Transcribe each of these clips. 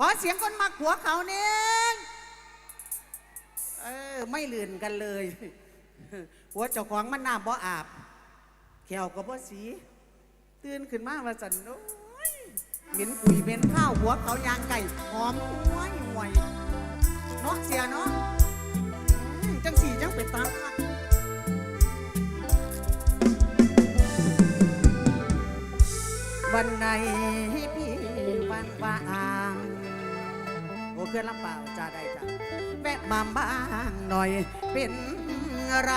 ขอเสียงคนมักหัวเขาเนี่ยเออไม่ลื่นกันเลย หัวเจ้าของมันน้ำบ่อาบแขวก็บ่สีตื่นขึ้นมาว่าสันโอ้ยเหม็นกุยเหม็นข้าวหัวเขายางไก่หอมหวยห่วยเนาะเสียเนาะจังสีจังเป็นตาคักวันไหน เพื่อนลำเปล่าจะได้จ้ะแวะมาบ้างหน่อยเป็นไร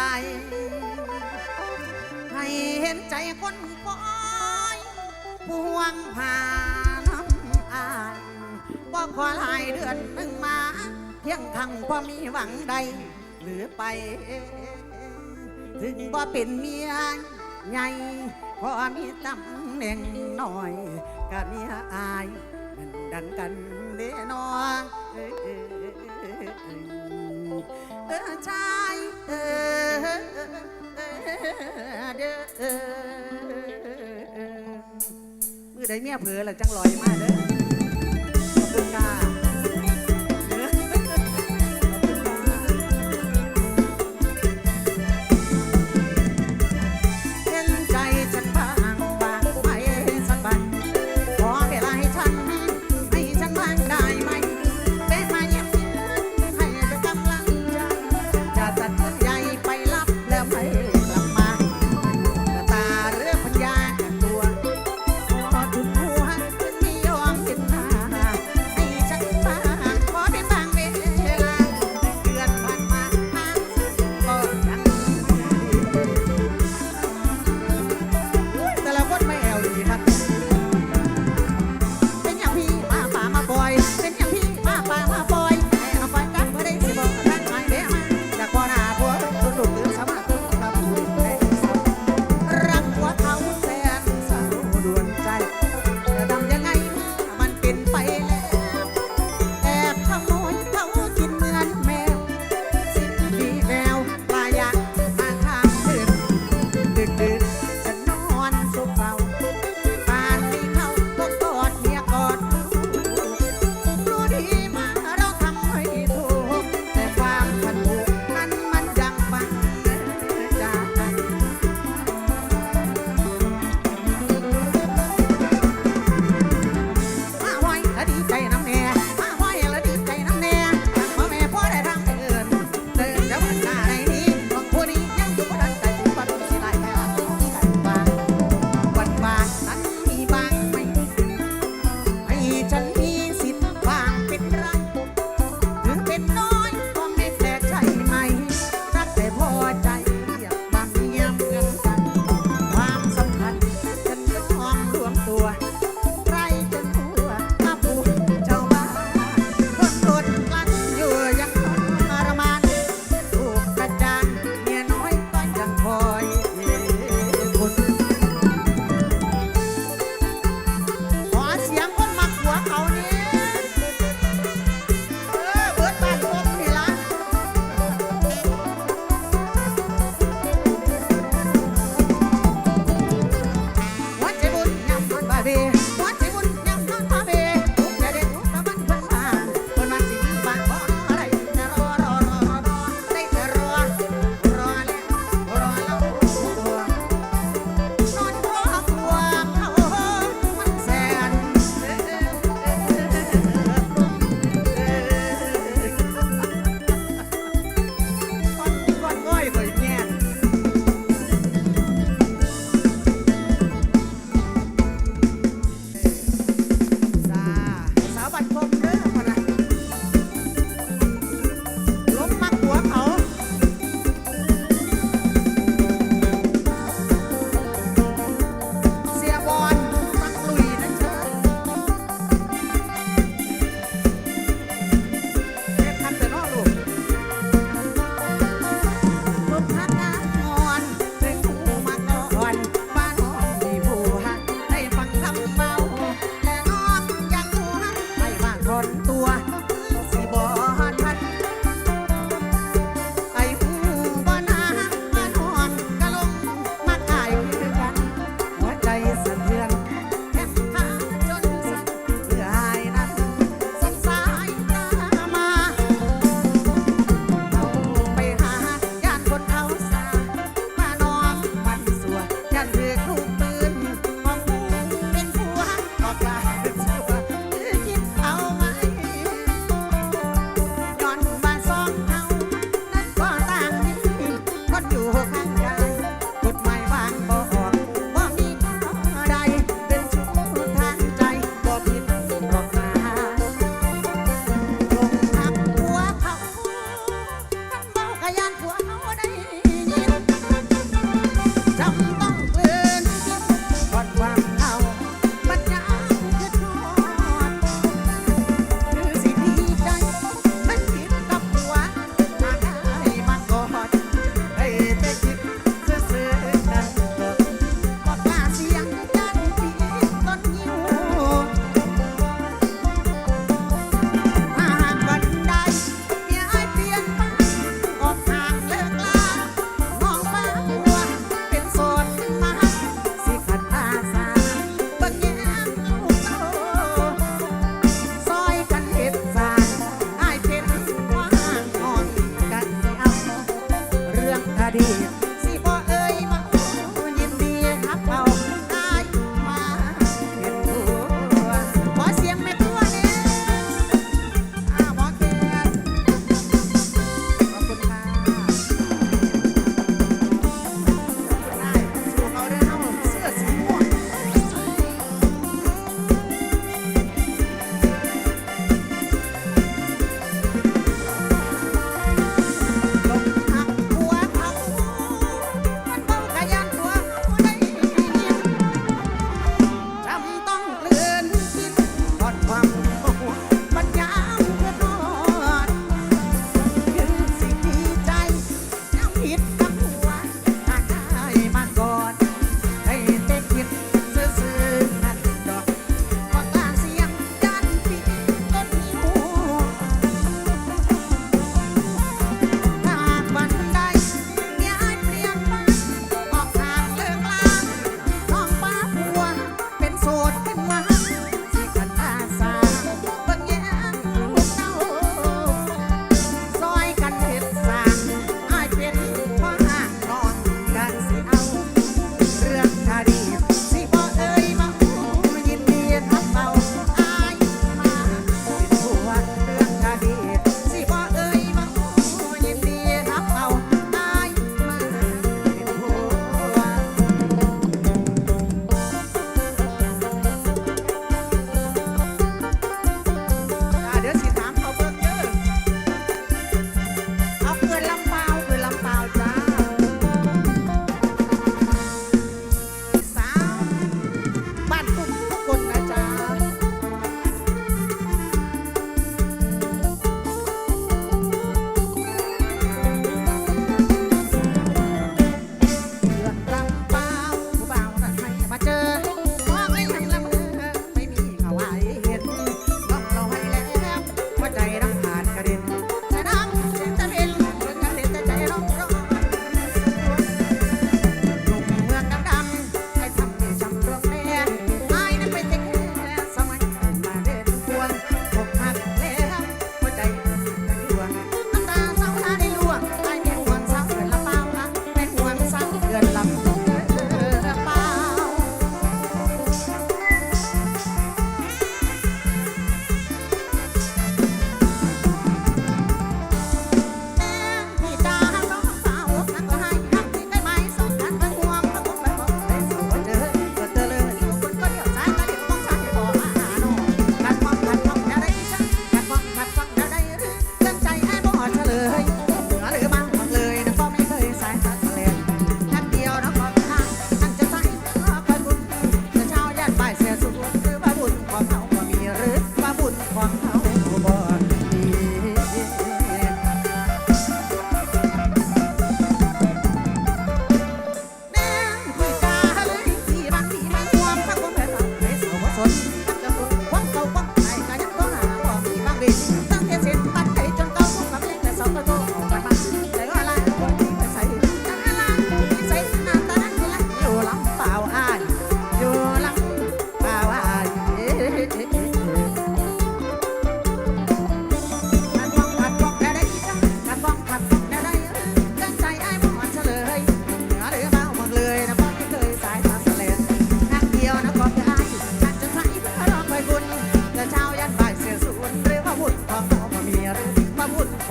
ให้เห็นใจคนคอยพวงผ่าน้ำอายบ่ขอหลายเดือนหนึ่งมาเพียงครั้งพอมีหวังใด หรือไป ถึงบ่เป็นเมียใหญ่พอมีตำแหน่งหน่อยก็เมียอายเหมือนดังกัน เด้นอเอ้ยเออเออชายเออเออเด้อเออมือใดเมียเผลอหลังจังลอยมาเด้อ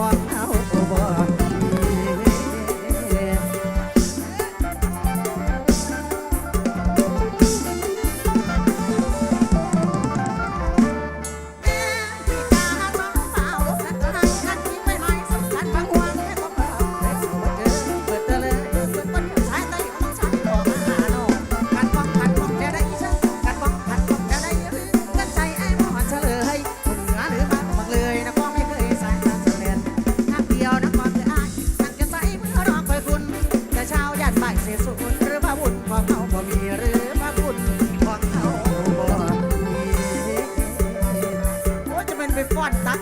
fun. ไปฟอดซัก